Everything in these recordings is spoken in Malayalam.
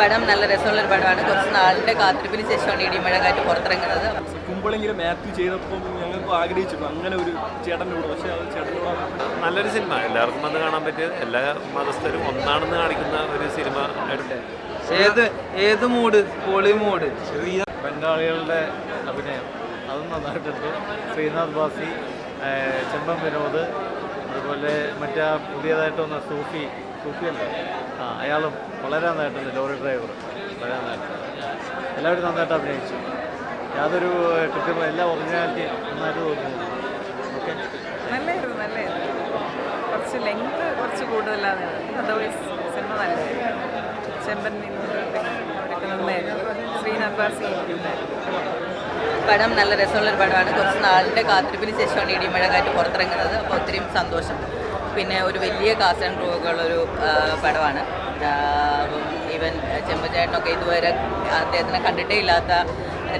പടം നല്ല രസമുള്ള ഒരു പടമാണ്. കുറച്ച് നാളിന്റെ കാത്തിരിപ്പിന് ശേഷമാണ് ഇടിമഴകാറ്റ് പുറത്തിറങ്ങുന്നത്. കുമ്പളെങ്കിലും മാത്യു ചെയ്തപ്പോൾ ഞങ്ങൾക്ക് ആഗ്രഹിച്ചു അങ്ങനെ ഒരു ചേട്ടന്റെ കൂടെ. പക്ഷേ അത് ചേട്ടനോട് കൂടെ നല്ലൊരു സിനിമ. എല്ലാവർക്കും അത് കാണാൻ പറ്റിയത് എല്ലാ മതസ്ഥരും ഒന്നാണെന്ന് കാണിക്കുന്ന ഒരു സിനിമ ഏത് ഏത് മൂഡ് പോളി മൂഡ് ചെറിയ ബംഗാളികളുടെ അഭിനയം. അതും നന്നായിട്ടുണ്ട്. ശ്രീനാഥ് ബാസി ചെമ്പം ചെമ്പൻ വിനോദ് അതുപോലെ മറ്റേ പുതിയതായിട്ടൊന്ന് പുതിയതായിട്ട് വന്ന സൂഫി സൂഫി അല്ലേ ആ അയാളും വളരെ നന്നായിട്ടുണ്ട് ലോറി ഡ്രൈവർ. വളരെ നന്നായിട്ട് എല്ലാവരും നന്നായിട്ട് അഭിനയിച്ചു. യാതൊരു കൃത്യം എല്ലാ ഒറിജിനാലിറ്റി നന്നായിട്ട് തോന്നുന്നു ഓക്കെ? നല്ലായിരുന്നു നല്ലായിരുന്നു കുറച്ച് ലെങ്ത് കുറച്ച് കൂടുതലാണ്. അതർവൈസ് സിനിമ നല്ലതായിരുന്നു. ചെമ്പൻ വിനോദ് അവരൊക്കെ നന്നായിരുന്നു ശ്രീനാഥ് ബാസി പടം നല്ല രസമുള്ളൊരു പടമാണ്. കുറച്ച് നാളിന്റെ കാത്തിരിപ്പിന് ശേഷമാണ് ഇടിമഴ കാറ്റ് പുറത്തിറങ്ങുന്നത്. അപ്പോൾ ഒത്തിരി സന്തോഷം. പിന്നെ ഒരു വലിയ കാസ്റ്റ് ആൻഡ് ക്രൂവുകളുള്ളൊരു പടമാണ്. ഈവൻ ചെമ്പുചേട്ടനൊക്കെ ഇതുവരെ അദ്ദേഹത്തിനെ കണ്ടിട്ടേ ഇല്ലാത്ത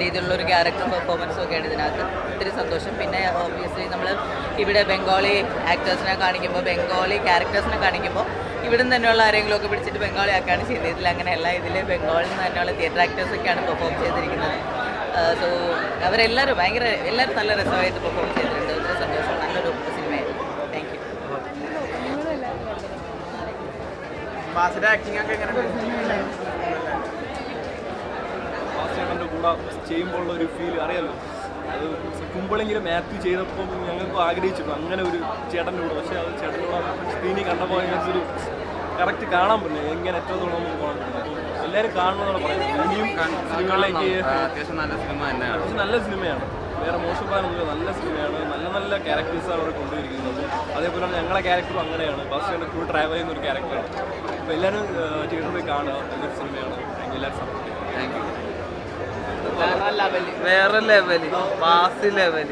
രീതിയിലുള്ള ഒരു ക്യാരക്ടർ പെർഫോമൻസും ആണ് ഇതിനകത്ത്. ഒത്തിരി സന്തോഷം. പിന്നെ ഓബിയസ്ലി നമ്മൾ ഇവിടെ ബംഗാളി ആക്ടേഴ്സിനെ കാണിക്കുമ്പോൾ ബംഗാളി ക്യാരക്ടേഴ്സിനെ കാണിക്കുമ്പോൾ ഇവിടെ നിന്ന് തന്നെയുള്ള ആരെങ്കിലും ഒക്കെ പിടിച്ചിട്ട് ബംഗാളി ആക്കാണ് ചെയ്തത്. ഇതിൽ അങ്ങനെയല്ല. ഇതിൽ ബംഗാളിൽ നിന്ന് തന്നെയുള്ള തിയേറ്റർ ആക്ടേഴ്സൊക്കെയാണ് പെർഫോം ചെയ്തിരിക്കുന്നത്. സോ അവരെല്ലാവരും ഭയങ്കര എല്ലാവരും നല്ല രസമായിട്ട് പെർഫോം ചെയ്തിട്ടുണ്ട് ഒത്തിരി സന്തോഷം നല്ലൊരു സിനിമയായിരുന്നു താങ്ക് യു ചേട്ടന്റെ കൂടെ ചെയ്യുമ്പോൾ ഒരു ഫീൽ അറിയാലോ? അത് കുമ്പളെങ്കിലും മാത്യു ചെയ്തപ്പോൾ ഞങ്ങൾക്ക് ആഗ്രഹിച്ചിരുന്നു. അങ്ങനെ ഒരു ചേട്ടന്റെ കൂടെ. പക്ഷേ അത് ചേട്ടന്റെ കൂടെ സ്ക്രീനിൽ കണ്ടപ്പോൾ ഞങ്ങൾക്കൊരു കറക്റ്റ് കാണാൻ പറ്റില്ല. എങ്ങനെ എത്രത്തോളം നമുക്ക് പോകാൻ പറ്റില്ല എല്ലാവരും കാണണമെന്നാണ് പറയുന്നത്. ഇനിയും സിനിമകളിലേക്ക് അത്യാവശ്യം നല്ല സിനിമ തന്നെയാണ്. അത്യാവശ്യം നല്ല സിനിമയാണ്. വേറെ മോശം മോശക്കാരൊന്നുമില്ല നല്ല സിനിമയാണ്. നല്ല ക്യാരക്ടേഴ്സാണ് അവിടെ കൊണ്ടുവരിക്കുന്നത്. അതേപോലെ തന്നെ ഞങ്ങളെ ക്യാരക്ടറും അങ്ങനെയാണ്. ബസ്സിന്റെ ഫുൾ ട്രാവൽ ചെയ്യുന്ന ഒരു ക്യാരക്ടറാണ് അപ്പോൾ എല്ലാവരും തിയേറ്ററിൽ പോയി കാണുക. നല്ലൊരു സിനിമയാണ് എല്ലാവരും സപ്പോർട്ട് ചെയ്യുക താങ്ക് യു വേറെ ലെവൽ ബാസി ലെവൽ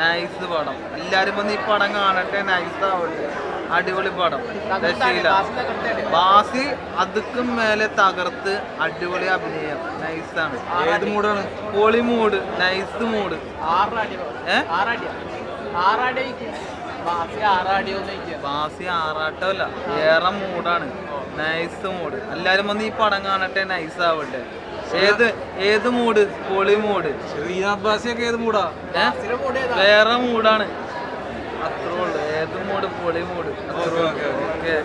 നൈസ് പടം. എല്ലാരും വന്ന് ഈ പടം കാണട്ടെ. നൈസ് ആവട്ടെ. അടിപൊളി പടം. രക്ഷയില്ല. ബാസി അതുക്കും മേലെ തകർത്ത് അടിപൊളി അഭിനയം. നൈസാണ് ഏത് മൂഡാണ് പൊളി മൂഡ് നൈസ് മൂഡ് ഏ? ബാസി ആറാട്ടമല്ല ഏറെ മൂടാണ് നൈസ് മൂഡ് എല്ലാരും വന്ന് ഈ പടം കാണട്ടെ നൈസ് ആവട്ടെ. ഏത് ഏത് മൂഡ് പൊളി മൂഡ് ബാസിയൊക്കെ ഏത് മൂടാ? വേറെ മൂഡാണ്. അത്രേ ഉള്ളു. ഏത് മൂഡ് പൊളി മൂഡ് അത്രേ ഓക്കെ